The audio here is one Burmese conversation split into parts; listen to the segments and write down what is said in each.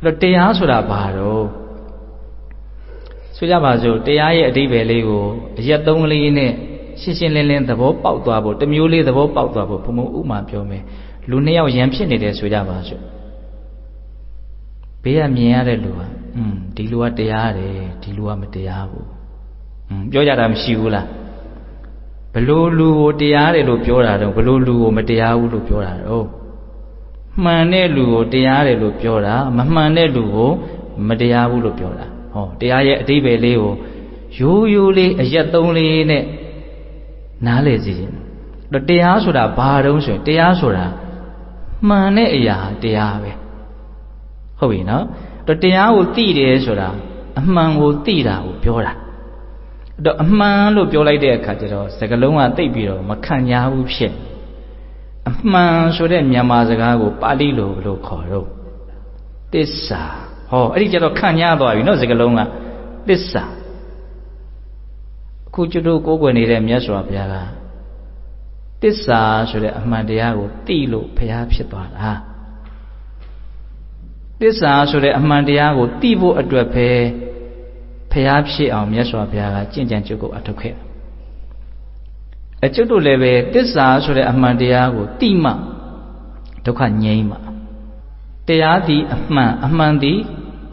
အဲ့တော့တရားဆိုတာဘာတော့ဆိုကြပါစို့တရားရဲ့အဓိပ္ပာယ်လေးကိုအရက်သုံးလေးနဲ့ရှင်းရှင်းလင်းလင်းသဘောပေါက်သွားဖို့တစ်မျိုးလေးသဘောပေါက်သွားဖို့ဘုံဘုံဥမာပြောမယ်လူနှစ်ယောက်ရန်ဖြစ်နေတယ်ဆိုကြပါစို့ဘေးကမြင်ရတဲ့လူဟာอืมဒီလူကတရားတယ်ဒီလူကမတရားဘူးอืมပြောကြတာမရှိဘူးလားဘလို့လူကိုတရားတယ်လို့ပြောတာတော့ဘလို့လူကိုမတရားဘူးလို့ပြောတာတော့ မှန်တဲ့လူကိုတရားတယ်လို့ပြောတာမမှန်တဲ့လူကိုမတရားဘူးလို့ပြောတာဟောတရားရဲ့အတိပ္ပယ်လေးကိုရိုးရိုးလေးအရက်သုံးလေးနဲ့နားလည်စီခြင်းတော့တရားဆိုတာဘာတုံးဆိုရင်တရားဆိုတာမှန်တဲ့အရာတရားပဲဟုတ်ပြီနော်တော့တရားကိုသိတယ်ဆိုတာအမှန်ကိုသိတာကိုပြောတာတော့အမှန်လို့ပြောလိုက်တဲ့အခါကျတော့စကလုံးကသိပြီးတော့မခံညာဘူးဖြစ် အမှန်ဆိုတဲ့မြန်မာစကားကိုပါဠိလိုဘယ်လိုခေါ်တော့တစ္ဆာဟောအဲ့ဒီကျတော့ခံညာသွားပြီနော်စကလုံးကတစ္ဆာအခုကျွတ်တို့ကိုးကွယ်နေတဲ့မြတ်စွာဘုရားကတစ္ဆာဆိုတဲ့အမှန်တရားကိုသိလို့ဘုရားဖြစ်သွားတာတစ္ဆာဆိုတဲ့အမှန်တရားကိုသိဖို့အတွက်ပဲဖျားဖြစ်အောင်မြတ်စွာဘုရားကကြင်ကြံကြုတ်ကိုအထုတ်ခဲ့ အကျွတ်တို့လည်းပဲတစ္ဆာဆိုတဲ့အမှန်တရားကိုသိမှဒုက္ခငြိမ်းမှတရားသည်အမှန်အမှန်သည်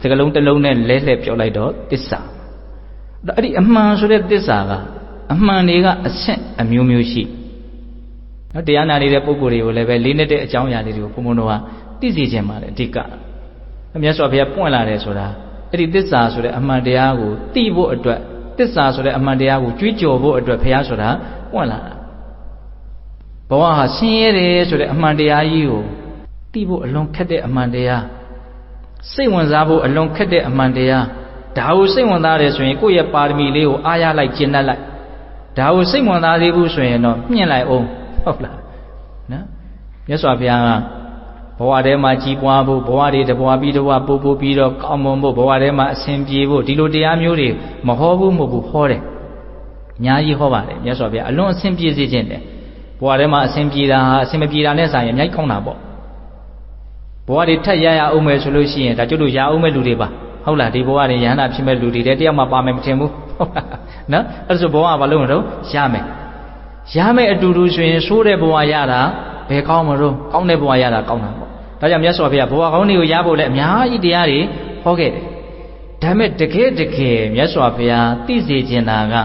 စကလုံးတစ်လုံးနဲ့လဲလှည့်ပြောလိုက်တော့တစ္ဆာအဲ့ဒီအမှန်ဆိုတဲ့တစ္ဆာကအမှန်တွေကအဆင့်အမျိုးမျိုးရှိနော်တရားနာနေတဲ့ပုဂ္ဂိုလ်တွေကိုလည်းပဲလေးနဲ့တဲ့အကြောင်းအရာတွေကိုဘုံဘုံတို့ကသိစေခြင်းပါတယ်အဓိကမြတ်စွာဘုရားပွင့်လာတယ်ဆိုတာအဲ့ဒီသစ္စာဆိုတဲ့အမှန်တရားကိုသိဖို့အတွက်သစ္စာဆိုတဲ့အမှန်တရားကိုကြွေးကြော်ဖို့အတွက်ဘုရားဆိုတာ ပွင့်လာတာဘဝဟာဆင်းရဲတယ်ဆိုတဲ့အမှန်တရားကြီးကိုသိဖို့အလွန်ခက်တဲ့အမှန်တရားစိတ်ဝင်စားဖို့အလွန်ခက်တဲ့အမှန်တရားဒါကိုစိတ်ဝင်စားတယ်ဆိုရင်ကိုယ့်ရဲ့ပါရမီလေးကိုအားရလိုက်ကျင့်တတ်လိုက်ဒါကိုစိတ်ဝင်စားသေးဘူးဆိုရင်တော့မြင့်လိုက်အောင်ဟုတ်လားနော်မြတ်စွာဘုရားကဘဝထဲမှာကြီးပွားဖို့ဘဝတွေတဘဝပြီးတဘဝပို့ပို့ပြီးတော့ကောင်းမွန်ဖို့ဘဝထဲမှာအစဉ်ပြေဖို့ဒီလိုတရားမျိုးတွေမဟောဘူးမဟုတ်ဘူးဟောတယ် အများကြီးဟောပါတယ်မြတ်စွာဘုရားအလွန်အစဉ်ပြေစေခြင်းတယ်ဘဝထဲမှာအစဉ်ပြေတာဟာအစဉ်မပြေတာနဲ့ဆိုင်ရင်အများကြီးကောင်းတာပေါ့ဘဝတွေထက်ရရအောင်မယ်ဆိုလို့ရှိရင်ဒါကျွတ်တို့ရအောင်မဲ့လူတွေပါဟုတ်လားဒီဘဝတွေရဟန္တာဖြစ်မဲ့လူတွေတယောက်မှပါမယ်မထင်ဘူးဟုတ်လားနော်အဲ့ဒါဆိုဘဝကဘာလို့မလို့ရမယ်ရမယ်အတူတူဆိုရင်ဆိုးတဲ့ဘဝရတာဘယ်ကောင်းမလို့ကောင်းတဲ့ဘဝရတာကောင်းတာပေါ့ဒါကြောင့်မြတ်စွာဘုရားဘဝကောင်းတွေကိုရဖို့လည်းအများကြီးတရားတွေဟောခဲ့တယ်ဒါပေမဲ့တကယ်တကယ်မြတ်စွာဘုရားသိစေခြင်းတာက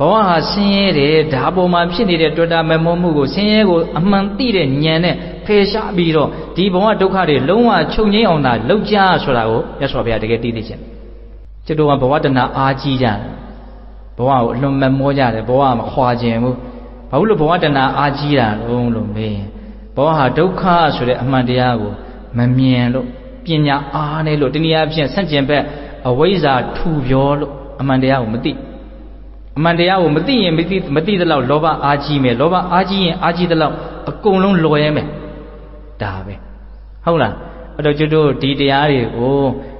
ဘဝဟာဆင်းရဲတယ်ဒါပေါ်မှာဖြစ်နေတဲ့တွေ့တာမမောမှုကိုဆင်းရဲကိုအမှန်သိတဲ့ဉာဏ်နဲ့ဖယ်ရှားပြီးတော့ဒီဘဝဒုက္ခတွေလုံးဝချုပ်ငြိမ်းအောင်သာလောက်ကြဆိုတာကိုမြတ်စွာဘုရားတကယ်သိသိခြင်းကျွတ်တော်ကဘဝတဏအားကြီးကြတယ်ဘဝကိုအလွန်မမောကြတယ်ဘဝမခွာခြင်းဘူးဘာလို့ဘဝတဏအားကြီးတာလုံးလို့မေးရင်ဘောဟာဒုက္ခဆိုတဲ့အမှန်တရားကိုမမြင်လို့ပညာအားနေလို့တနည်းအားဖြင့်ဆန့်ကျင်ဘက်အဝိဇ္ဇာထူပြောလို့အမှန်တရားကိုမသိ အမှန်တရားကိုမသိရင်မသိမသိသလောက်လောဘအားကြီးမယ်လောဘအားကြီးရင်အားကြီးသလောက်အကုန်လုံးလော်ရဲမယ်ဒါပဲဟုတ်လားအဲ့တော့ကျွတ်တို့ဒီတရားတွေကို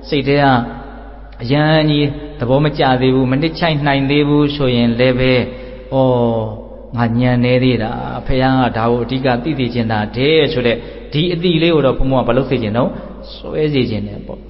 စိတ်ထဲကအရန်ကြီးသဘောမကျသေးဘူးမနစ်ချိုက်နိုင်သေးဘူးဆိုရင်လည်းပဲဩငါညံနေသေးတာဖះကဒါကိုအဓိကသိသိချင်တာတဲ့ဆိုတဲ့ဒီအတိလေးကိုတော့ဘုံဘုံကမလုပ်စေချင်တော့စွဲစေချင်တယ်ပေါ့